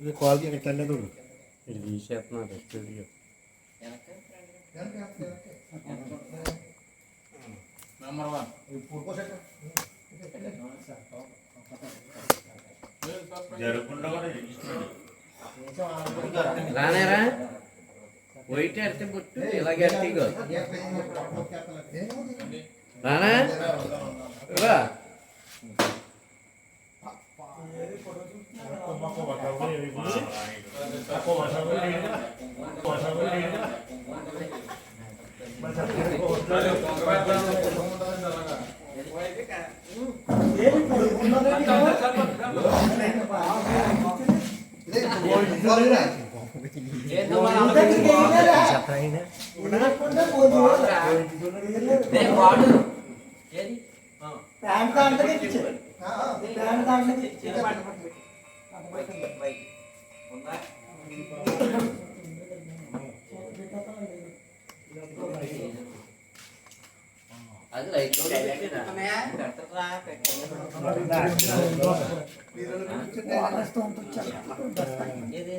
ఇది క్వాలిటీ ఎట్లా చూడు ఇది తీసేస్తున్నారు స్టూడియో నెంబర్ వన్ జరగకుండా కూడా రానేరా వైట్ అడితే బొట్టు ఇలాగే అడితే రానా రా. ప్యాంట్ దాంట్లో ఇచ్చు ప్యాంట్ దాంట్లో ఇచ్చు అది లైట్ కదరా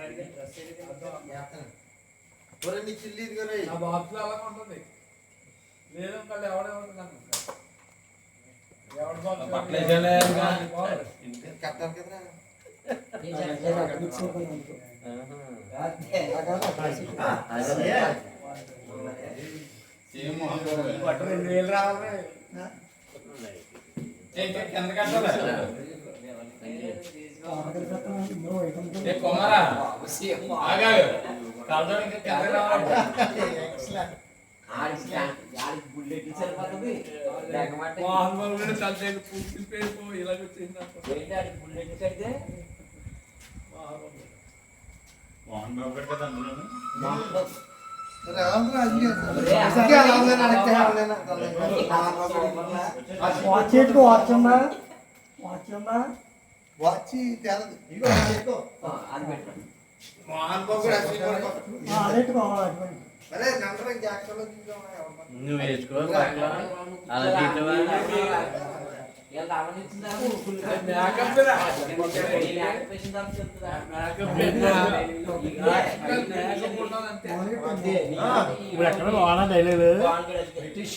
పెట్టి నా బాక్స్ అలా ఉంటుంది లేదు మళ్ళీ ఎవడెవడు ఎవడు బాక్స్. రెండు వేలు రావాలి. ఎంత కట్టాలి. ఆఖరి పెత్తనం ఇందులో ఐటమ్ ఏ కుమారా ఆగాగు కలడానికి కింద రావాలి బుల్లెట్ సరిపోతుంది లేకపోతే మోహన్ బాబు కూడా తలసేపు పూర్తి పేరు ఇలాగ వచ్చింది బుల్లెట్ కడితే మోహన్ బాబు గారు కదా అందులోను వాచ్ ఎట్టుకో వాచ్ ఉందా వాచ్ ఉందా ఎట్టుకో అటువంటి నువ్వు వేసుకో ఇప్పుడు ఎక్కడ వానా డైలాగ్ బ్రిటిష్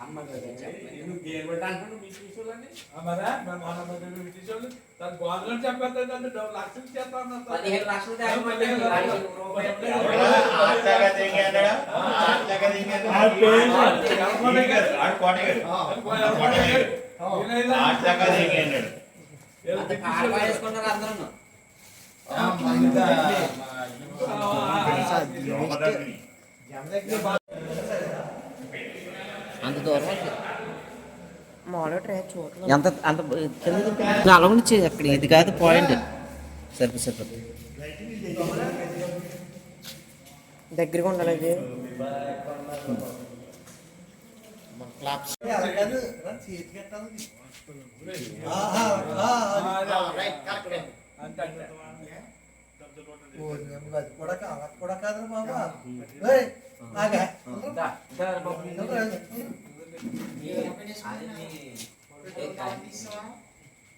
అంటే డబ్బు లక్షలు చేస్తా ఉన్నారు సార్. పదిహేను లక్షలు పదిహేను లక్షలు. ఆరు దాకా దిగి అన్నాడా? ఆరు దాకా దిగి అన్నాడా? దిగారు. ఆడు కోటగాడు. కోటగాడు. ఆరు దాకా దిగి అన్నాడు. ఏదో బ్రిటిష్ వాళ్ళు. వేసుకుంటారు అందరూ. అంత దూరం ఎంత అంత అలా ఉండి అక్కడ. ఇది కాదు పాయింట్. సరిపో సరిపో. దగ్గరగా ఉండాలి ఇది అంతే. అంతే అది కూడా కాదు అది కూడా కాదు బాబా ఏయ్, ఆగా.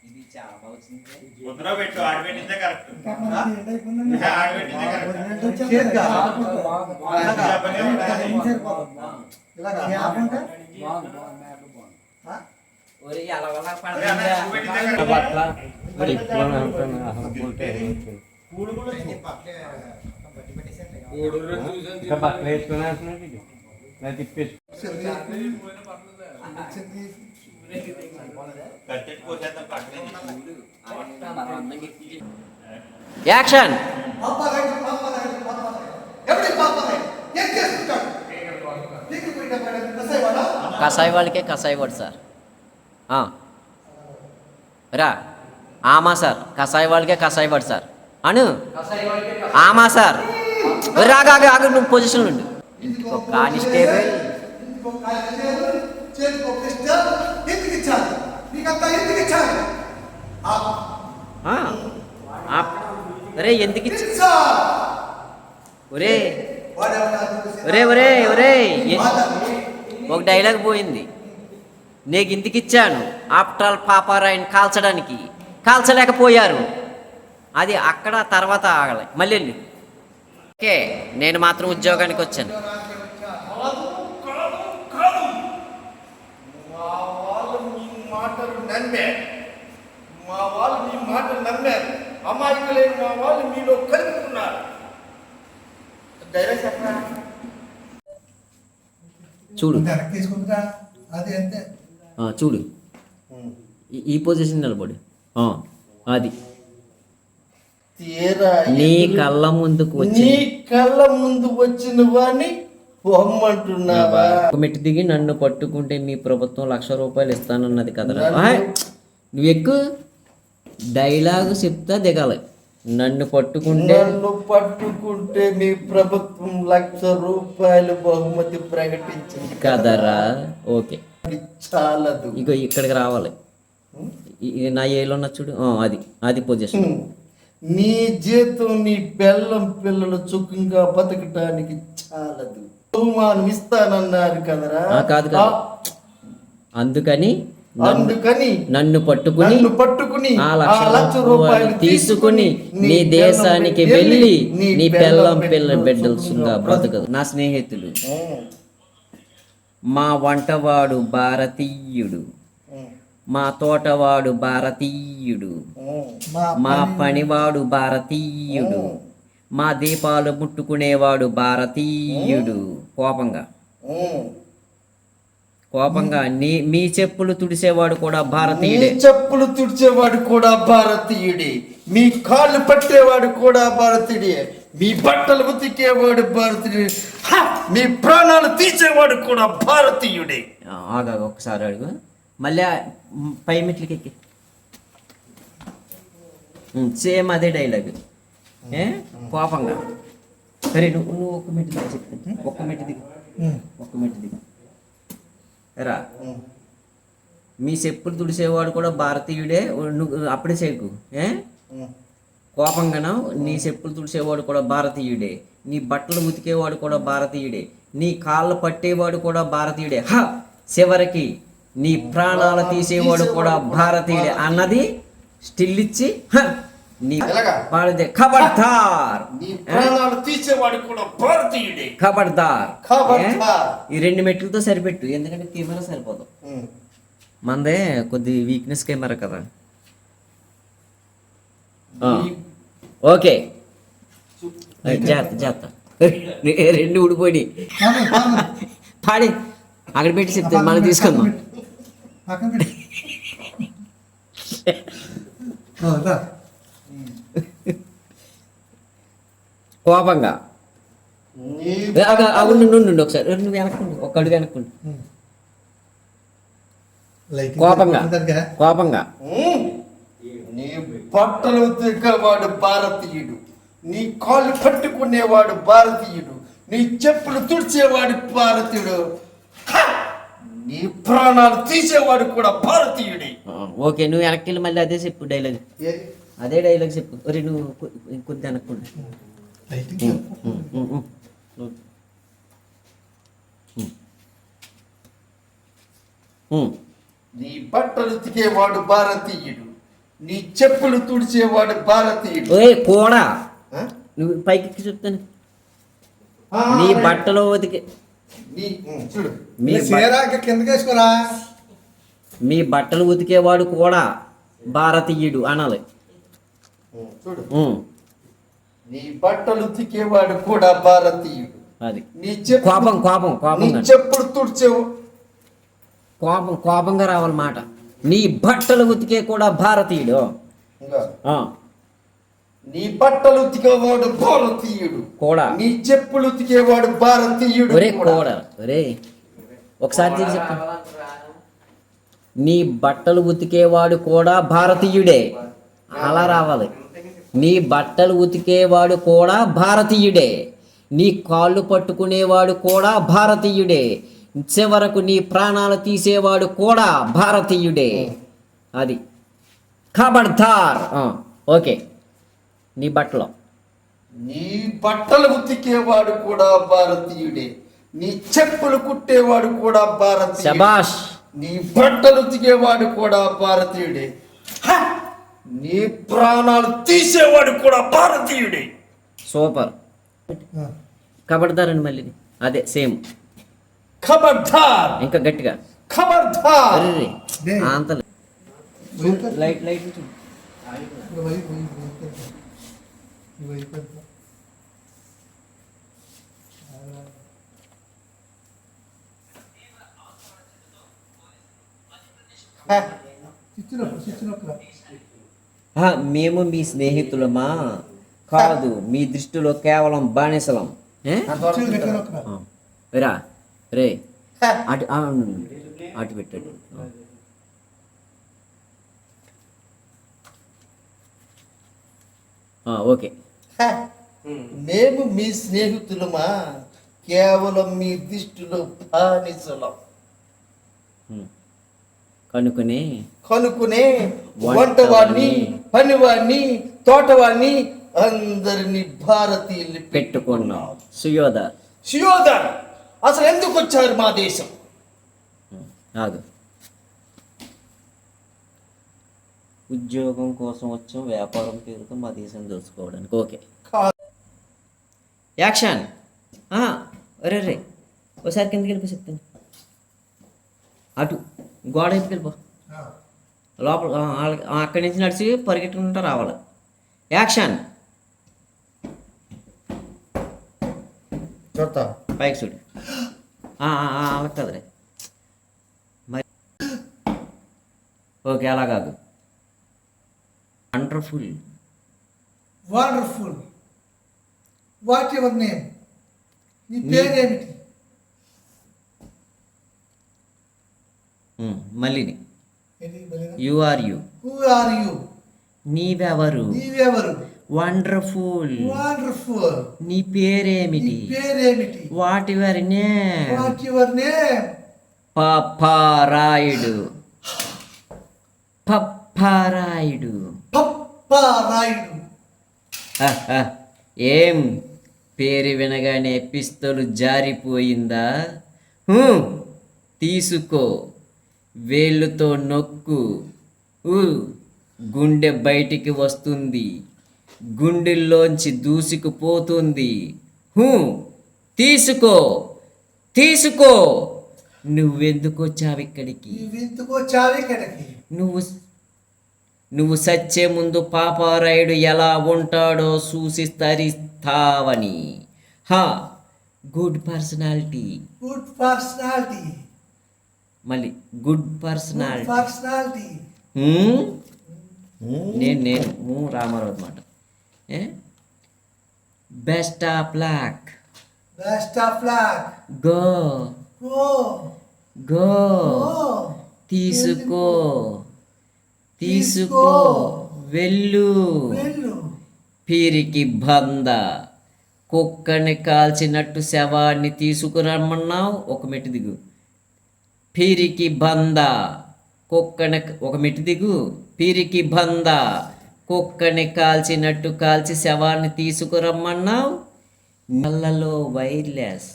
ఇది చాలా వచ్చింది ముద్ర పెట్టు ఆడబెట్టిందే కరెక్ట్ ఇంకా మనకి ఏంటి అయిపోయిందండి? ఆడబెట్టిందే కరెక్ట్ వదిలినట్టు వచ్చేది. చేతిగా? ఇలాగా. ఏం సరిపోతుంది? ఇలాగా. గ్యాప్ ఉంటే? ఆ? ఒరే అలా అలా పడదా అన్న, చూపెట్టిందే కరెక్ట్ కట్టెట్టు కోసేద్దాం పక్కనే యాక్షన్? కషాయి వాళ్ళకే కషాయి వాడు సార్. ఆ. రా. ఆమా సార్. కషాయి వాళ్ళకే కషాయి వాడు సార్. అను? ఆమా సార్. ఒరే, ఆగు నువ్వు పొజిషన్ ఉండు. ఇంటికి కానిస్టేబుల్ పిస్టల్, ఎందుకు. ఒరే. ఒరే ఒరే ఒరే. ఒక డైలాగ్ పోయింది. నీకు ఇంటికి ఇచ్చాను? ఆఫ్టర్ ఆల్ పాపారాయని కాల్చడానికి. కాల్చలేకపోయారు. అది అక్కడ తర్వాత ఆగలే. మళ్ళీ ఓకే నేను మాత్రం ఉద్యోగానికి వచ్చాను. మా వాళ్ళు మీ మాటలు నమ్మారు మా వాళ్ళు మీ మాటలు నమ్మారు అమాయకులైన మా వాళ్ళు మీలో కలుపుకున్నారు డైరెక్ట్ చెప్పరా చూడు. వెనక్కి తీసుకుంటా. అది అంతే. ఆ, చూడు. ఈ- పొజిషన్ నిలబడు. అది. తీరా నీ కళ్ళ ముందుకు వచ్చి నీ కళ్ళ ముందు వచ్చిన వాడిని పొమ్మంటున్నావా? మెట్టు దిగి నన్ను పట్టుకుంటే మీ ప్రభుత్వం లక్ష రూపాయలు ఇస్తానన్నది కదరా! నువ్వు ఎక్కువ డైలాగు చెప్తా దిగాలి. నన్ను పట్టుకుంటే నన్ను పట్టుకుంటే మీ ప్రభుత్వం లక్ష రూపాయలు బహుమతి ప్రకటించింది కదరా ఓకే. చాలదు. ఇగో ఇక్కడికి రావాలి. నా ఏలో ఉన్న చూడు. ఆ, అది అది పొజిషన్ నీ జీతం నీ బెల్లం పిల్లలు సుఖంగా బతకటానికి చాలదు. బహుమానం ఇస్తానన్నారు కదరా? కాదు కాదు. అందుకని అందుకని నన్ను పట్టుకుని పట్టుకుని ఆ లక్ష రూపాయలు తీసుకుని నీ దేశానికి వెళ్ళి నీ బెల్లం పిల్ల బిడ్డలుగా బ్రతకదు. నా స్నేహితులు మా వంటవాడు భారతీయుడు. మా తోటవాడు భారతీయుడు. మా పనివాడు భారతీయుడు. మా దీపాలు ముట్టుకునేవాడు భారతీయుడు. కోపంగా. కోపంగా. నీ మీ చెప్పులు తుడిసేవాడు కూడా భారతీయుడే. చెప్పులు తుడిచేవాడు కూడా భారతీయుడే. మీ కాళ్ళు పట్టేవాడు కూడా భారతీయుడే. మీ బట్టలు ఉతికేవాడు భారతీయుడే! మీ ప్రాణాలు తీసేవాడు కూడా భారతీయుడే. ఆగా ఒకసారి అడుగు. మళ్ళీ పై మెట్లకి ఎక్కి. సేమ్ అదే డైలాగ్. ఏ? కోపంగా. సరే నువ్వు నువ్వు ఒక్క మెట్టు దిగు ఒక్క మెట్టు దిగు. ఒక్క మెట్టు దిగు. రా మీ చెప్పులు తుడిసేవాడు కూడా భారతీయుడే నువ్వు అప్పుడే చేకు ఏ? కోపంగాను నీ చెప్పులు తుడిసేవాడు కూడా భారతీయుడే. నీ బట్టలు ఉతికేవాడు కూడా భారతీయుడే. నీ కాళ్ళు పట్టేవాడు కూడా భారతీయుడే. హ! చివరికి నీ ప్రాణాలు తీసేవాడు కూడా భారతీయుడే అన్నది స్టిల్ ఇచ్చి నీ ఖబర్దార్ తీసేవాడు కూడా భారతీయుడే. ఖబర్దార్? ఈ రెండు మెట్లతో సరిపెట్టు ఎందుకంటే కెమెరా సరిపోదు. మందే కొద్ది వీక్నెస్ కెమెరా కదా. ఓకే. జాగ్రత్త జాగ్రత్త. రెండు ఊడిపోయి. పాడి. అక్కడ పెట్టి చెప్తే మనం తీసుకుందాం. పక్కన పెట్టు. కోపంగా. నీ ఏ, ఆగు, ఆగు, ఉండు, ఉండు, ఉండు ఒకసారి. నువ్వు వెనక్కుండు ఒక్క అడుగు వెనక్కుండు. కోపంగా? కోపంగా. నీ బట్టలు ఉతికేవాడు భారతీయుడు. నీ కాళ్ళు పట్టుకునేవాడు భారతీయుడు. నీ చెప్పులు తుడిచేవాడు భారతీయుడు! నీ ప్రాణాలు తీసేవాడు కూడా భారతీయుడే ఓకే నువ్వు వెనక్కి వెళ్ళి మళ్ళీ అదే చెప్పు డైలాగ్? అదే డైలాగ్ చెప్పు ఒరే నువ్వు కొ- కొద్ది వెనక్కుండు లైటింగ్ ఉమ్, ఉమ్, ఉమ్. ఉమ్. ఉమ్. నీ బట్టలు ఉతికేవాడు భారతీయుడు నీ చెప్పులు తుడిచేవాడు భారతీయుడు ఓయ్ కూడా? నువ్వు పైకి చెప్తాను ఆ, నీ బట్టలు ఉతికి మీ చీరాక కిందకి వేసుకోరా మీ బట్టలు ఉతికేవాడు కూడా భారతీయుడు అనాలి. చూడు. నీ బట్టలు ఉతికేవాడు కూడా భారతీయుడు. అది. నీ కోపం కోపం కోపం. చెప్పులు తుడిచేవు. కోపం కోపంగా రావాలన్నమాట. నీ బట్టలు ఉతికే కూడా భారతీయుడు. నీ బట్టలు ఉతికేవాడు భారతీయుడు కూడా. నీ చెప్పులు ఉతికేవాడు భారతీయుడు ఒరే కూడా. ఒరే ఒకసారి తిరిగి చెప్పు. నీ బట్టలు ఉతికేవాడు కూడా భారతీయుడే. అలా రావాలి. నీ బట్టలు ఉతికేవాడు కూడా భారతీయుడే. నీ కాళ్ళు పట్టుకునేవాడు కూడా భారతీయుడే. చివరకు నీ ప్రాణాలు తీసేవాడు కూడా భారతీయుడే. అది. ఖబర్దార్. ఓకే. నీ బట్టలు. నీ బట్టలు ఉతికేవాడు కూడా భారతీయుడే. నీ చెప్పులు కుట్టేవాడు కూడా భారతీయుడే. శబాష్ నీ బట్టలు ఉతికేవాడు కూడా భారతీయుడే. హ! నీ ప్రాణాలు తీసేవాడు కూడా భారతీయుడే. సూపర్. అని మళ్ళీ. అదే సేమ్. ఖబర్దార్ ఇంకా గట్టిగా. ఖబర్దార్. అంత లైట్ లైట్ ఆ, మేము మీ స్నేహితులమా? కాదు మీ దృష్టిలో కేవలం బానిసలం. రా రే! అటు అటు పెట్టాడు. ఓకే! మేము మీ స్నేహితులమా? కేవలం మీ దృష్టిలో బానిసలం. ఉమ్. కనుకొని కనుక్కునే వంటవాడిని పనివాడిని తోటవాడిని అందరిని భారతీయుల్ని పెట్టుకున్నాం. సుయోధ సుయోధన్ అసలు ఎందుకు వచ్చారు మా దేశం? ఆగు. ఉద్యోగం కోసం వచ్చాం వ్యాపారం పేరుతో మా దేశం దోచుకోవడానికి. ఓకే. యాక్షన్. అరే రే ఒకసారి కిందకి వెళ్ళిపో చెప్తాను. అటు గోడ వైపుకి వెళ్ళిపో. లోపల అక్కడి నుంచి నడిచి పరిగెట్టుకుంటూ రావాలి. యాక్షన్. చూడతా. పైకి చూడు. అలా కదరే. మరి. ఓకే అలా కాదు. Wonderful wonderful what your name నీ పేరేమిటి మళ్ళీని? You are you Who are you? నీవెవరు? నీవెవరు? వండర్ఫుల్ వండర్ఫుల్ నీ పేరేమిటి? పేరేమిటి? What your name what your name Papparayudu. Papparayudu. ఆహా, ఏం పేరు వినగానే పిస్తలు జారిపోయిందా? హూ, తీసుకో. వేళ్ళుతో నొక్కు. గుండె బయటికి వస్తుంది. గుండెల్లోంచి దూసుకుపోతుంది. హూ, తీసుకో. తీసుకో. నువ్వెందుకు ఇక్కడికి? వచ్చావు ఇక్కడికి? నువ్వు నువ్వు సచ్చే ముందు పాపారాయుడు ఎలా ఉంటాడో చూసి తరిస్తావని. హా గుడ్ పర్సనాలిటీ గుడ్ పర్సనాలిటీ మళ్ళీ గుడ్ పర్సనాలిటీ పర్సనాలిటీ నేను నేను రామారావు అనమాట best of luck best of luck go go go తీసుకో. తీసుకో. వెళ్ళు. పీరికి బంద. కుక్కని కాల్చినట్టు శవాన్ని తీసుకురమ్మన్నావు. ఒక మెట్టు దిగు. పీరికి బంద. కుక్కని ఒక మెట్టు దిగు. పీరికి బంద. కుక్కని కాల్చినట్టు కాల్చి శవాన్ని తీసుకురమ్మన్నావు. కళ్ళలో వైర్లెస్.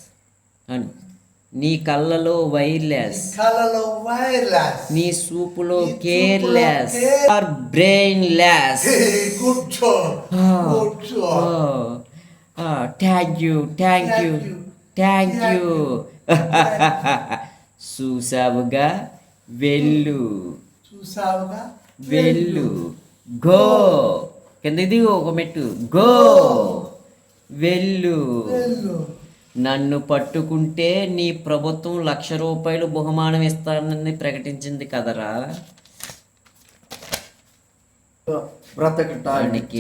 అను. నీ కళ్ళలో వైర్లెస్. కళ్ళలో వైర్లెస్. నీ సూపులో careless. Are brainless good job good job thank you thank you. Thank you చూసావుగా? వెళ్ళు. చూసావుగా? వెళ్ళు. గో. కింద దిగు ఒక మెట్టు. గో. వెళ్ళు. వెళ్ళు. నన్ను పట్టుకుంటే నీ ప్రభుత్వం లక్ష రూపాయలు బహుమానం ఇస్తానని ప్రకటించింది కదరా. బ్రతకటానికి.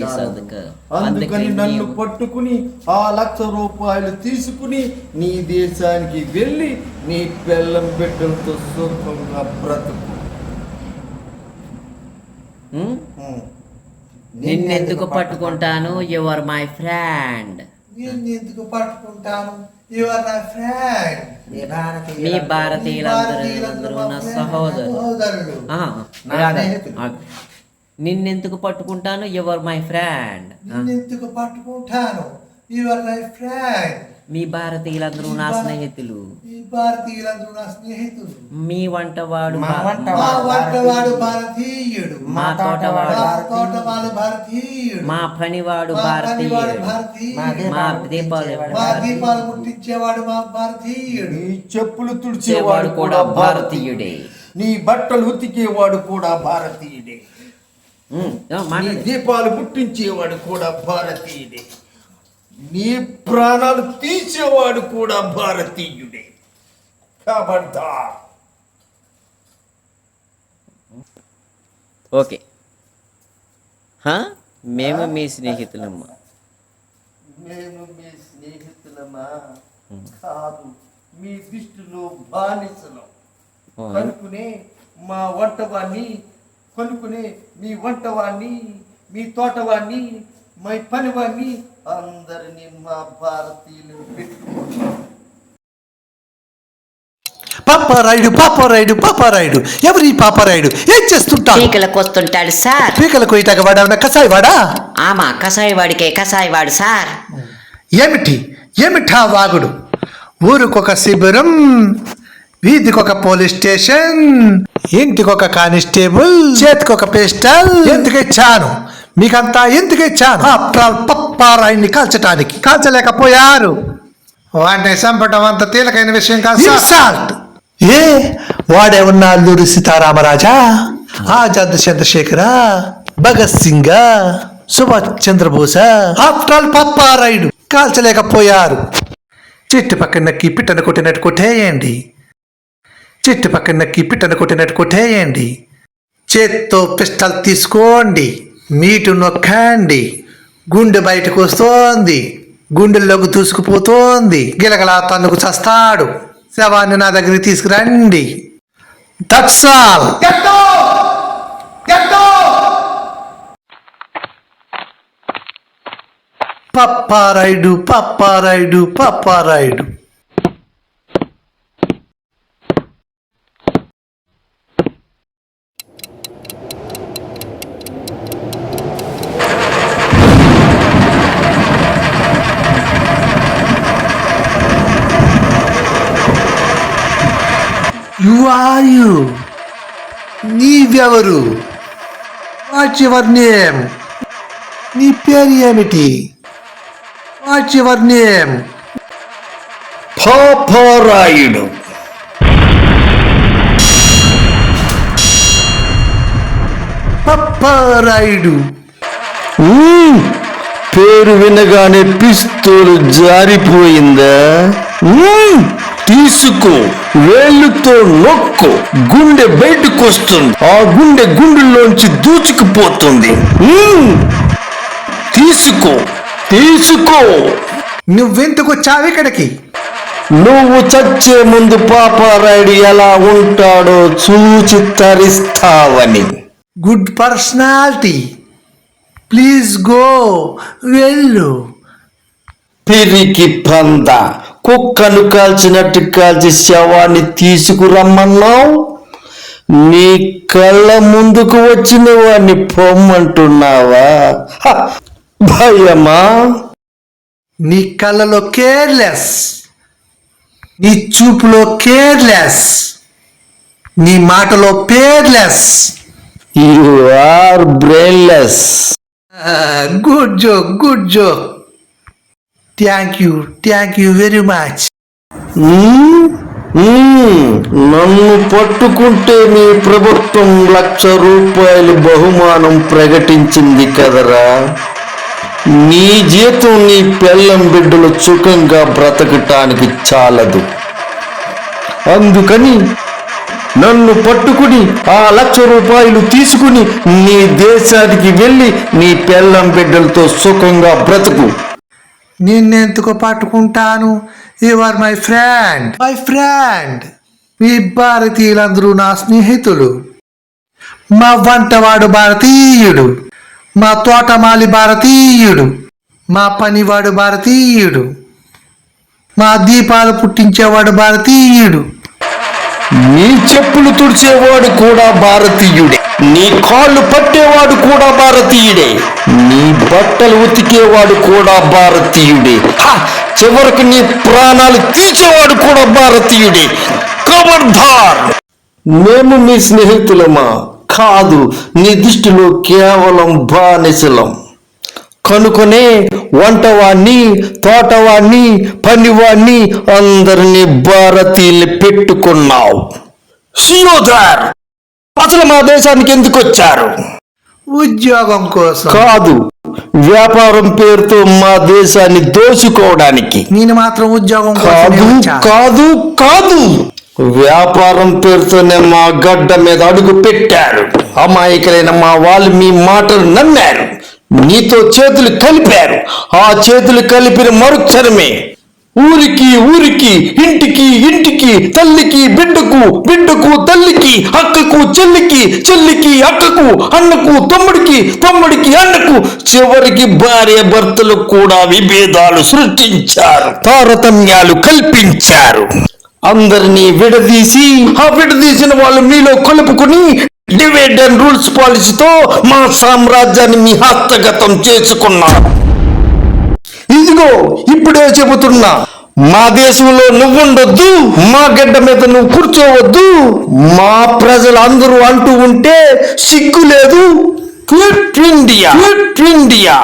అందుకని నన్ను పట్టుకుని ఆ లక్ష రూపాయలు తీసుకుని నీ దేశానికి వెళ్ళి నీ బెల్లం బిడ్డలతో సుఖంగా బ్రతుకు. నిన్నెందుకు పట్టుకుంటాను? యువర్ మై ఫ్రెండ్ నేను ఎందుకు పట్టుకుంటాను యు ఆర్ మై ఫ్రెండ్ మీ భారతీయులందరూ నా సహోదరు సహోదరులు. నిన్నెందుకు పట్టుకుంటాను? యువర్ మై ఫ్రెండ్ నేను ఎందుకు పట్టుకుంటాను? యు ఆర్ మై ఫ్రెండ్ మీ భారతీయులందరూ నా స్నేహితులు. ఈ భారతీయులందరూ నా స్నేహితులు. మీ వంటవాడు మా భా- వంటవాడు. మా వంటవాడు భారతీయుడు. మా తోటవాడు తోటవాడు భారతీయుడు. మా పనివాడు భారతీయుడు. మా దీపాలు మా దీపాలు ముట్టించేవాడు మా భారతీయుడు. నీ చెప్పులు చేవాడు తుడిచేవాడు కూడా భారతీయుడే. నీ బట్టలు ఉతికేవాడు కూడా భారతీయుడే. నీ. దీపాలు పుట్టించేవాడు కూడా భారతీయుడే. నీ ప్రాణాలు తీసేవాడు కూడా భారతీయుడే. కాబడ్డా. ఓకే. హా? మేము మీ స్నేహితులమ్మా. మేము మీ స్నేహితులమా కాదు మీ దృష్టిలో బానిసలం. కనుకునే మా వంటవాణ్ణి కనుకునే మీ వంటవాణ్ణి మీ తోటవాణ్ణి మా పనివాణ్ణి అందరినీ మా భారతీయులు పెట్టుకుంటాం పాపారాయుడు పాపారాయుడు పాపారాయుడు ఎవరి పాపారాయుడు ఏం చేస్తుంటాడు? పీకలకు వస్తుంటాడు సార్. పీకలకు ఇటక వాడా? కసాయి వాడా ఆమా కసాయి వాడికే కసాయి వాడు సార్. ఏమిటి? ఏమిటా వాగుడు? ఊరికొక శిబిరం వీధికొక పోలీస్ స్టేషన్ ఇంటికొక కానిస్టేబుల్ చేతికొక పిస్టల్ ఎందుకు ఇచ్చాను మీకంతా ఎందుకు ఇచ్చాను ఆఫ్టర్ ఆల్ పప్పారాయిని కాల్చటానికి. కాల్చలేకపోయారు. వాడిని చంపడం అంత తేలికైన విషయం కాదు ఇన్సాల్ట్. ఏ? వాడే ఉన్న అల్లూరి సీతారామరాజా? Azad Chandrasekhara? Bhagat Singh? Subhash చంద్రబోస? After all Papparayudu. కాల్చలేకపోయారు. చెట్టు పక్కన నక్కి పిట్టను కొట్టినట్టు కొట్టేయండి. చెట్టు పక్కన నక్కి పిట్టను కొట్టినట్టు కొట్టేయండి. చేత్తో పిస్టల్ తీసుకోండి. మీటు నొక్కండి గుండె బయటకు వస్తోంది. గుండెల్లోకి దూసుకుపోతోంది. గిలగలా తన్నుకు చస్తాడు. శవాన్ని నా దగ్గరికి తీసుకురండి. That's all Papparayudu Papparayudu Papparayudu you are. You నీవెవరు? What your name నీ పేరు ఏమిటి? What your name Paparayudu. Papparayudu పేరు వినగానే పిస్తోలు జారిపోయిందా. తీసుకో వేళ్ళుతో నొక్కు గుండె బయటకు వస్తుంది. ఆ గుండె గుండెల్లోంచి దూచుకుపోతుంది. తీసుకో తీసుకో. నువ్వెందుకు వచ్చావు ఇక్కడికి? నువ్వు చచ్చే ముందు పాపారాయుడు ఎలా ఉంటాడో చూచి తరిస్తావని గుడ్ పర్సనాలిటీ ప్లీజ్ గో వెళ్ళు. పిరికి పంద. కుక్కను కాల్చినట్టు కాల్చి శవాన్ని తీసుకురమ్మన్నావు? నీ కళ్ళ ముందుకు వచ్చిన వాడిని పొమ్మంటున్నావా? భయమా? నీ కళ్ళలో కేర్లెస్. నీ చూపులో కేర్లెస్. నీ మాటలో fearless. You are brainless. Good joke good joke. Thank you thank you very much నన్ను పట్టుకుంటే మీ ప్రభుత్వం లక్ష రూపాయలు బహుమానం ప్రకటించింది కదరా. నీ జీతం నీ పెళ్ళం బిడ్డలు సుఖంగా బ్రతకటానికి చాలదు. అందుకని నన్ను పట్టుకుని ఆ లక్ష రూపాయలు తీసుకుని నీ దేశానికి వెళ్ళి నీ పెళ్ళం బిడ్డలతో సుఖంగా బ్రతుకు. నిన్నెందుకు పట్టుకుంటాను. Are my friend my friend మీ భారతీయులందరూ నా స్నేహితులు. మా వంటవాడు భారతీయుడు. మా తోటమాలి భారతీయుడు. మా పనివాడు భారతీయుడు. మా దీపాలు పుట్టించేవాడు భారతీయుడు. మీ చెప్పులు తుడిచేవాడు కూడా భారతీయుడే. నీ కాళ్ళు పట్టేవాడు కూడా భారతీయుడే. నీ బట్టలు ఉతికేవాడు కూడా భారతీయుడే. చివరకు చివరికి నీ ప్రాణాలు తీసేవాడు కూడా భారతీయుడే. కబర్ధార్! మేము మీ స్నేహితులమా? కాదు నీ దృష్టిలో కేవలం బానిసలం. కనుకొనే వంటవాణ్ణి తోటవాణ్ణి పనివాణ్ణి అందరినీ భారతీయుల్ని పెట్టుకున్నావు. సియోధర్ అసలు మా దేశానికి ఎందుకు వచ్చారు? ఉద్యోగం కోసం. కాదు వ్యాపారం పేరుతో మా దేశాన్ని దోచుకోవడానికి. నేను మాత్రం ఉద్యోగం కోసమే కాదు వచ్చా. కాదు కాదు. వ్యాపారం పేరుతోనే మా గడ్డ మీద అడుగు పెట్టారు. అమాయకులైన మా వాళ్ళు మీ మాటలు నమ్మారు. నీతో చేతులు కలిపారు. ఆ చేతులు కలిపిన మరుక్షణమే ఊరికి ఊరికి ఇంటికి ఇంటికి తల్లికి బిడ్డకు బిడ్డకు తల్లికి అక్కకు చెల్లికి చెల్లికి అక్కకు అన్నకు తమ్ముడికి తమ్ముడికి అన్నకు చివరికి భార్య భర్తలు కూడా విభేదాలు సృష్టించారు తారతమ్యాలు కల్పించారు. అందరినీ విడదీసి ఆ విడదీసిన వాళ్ళు మీలో కలుపుకుని డివైడ్ అండ్ రూల్స్ పాలసీతో మా సామ్రాజ్యాన్ని మీ హస్తగతం చేసుకున్నారు. ఇదిగో ఇప్పుడే చెబుతున్నా మా దేశంలో నువ్వుండొద్దు మా గడ్డ మీద నువ్వు కూర్చోవద్దు మా ప్రజలు అందరూ అంటూ ఉంటే సిగ్గు లేదు. Quit India quit India.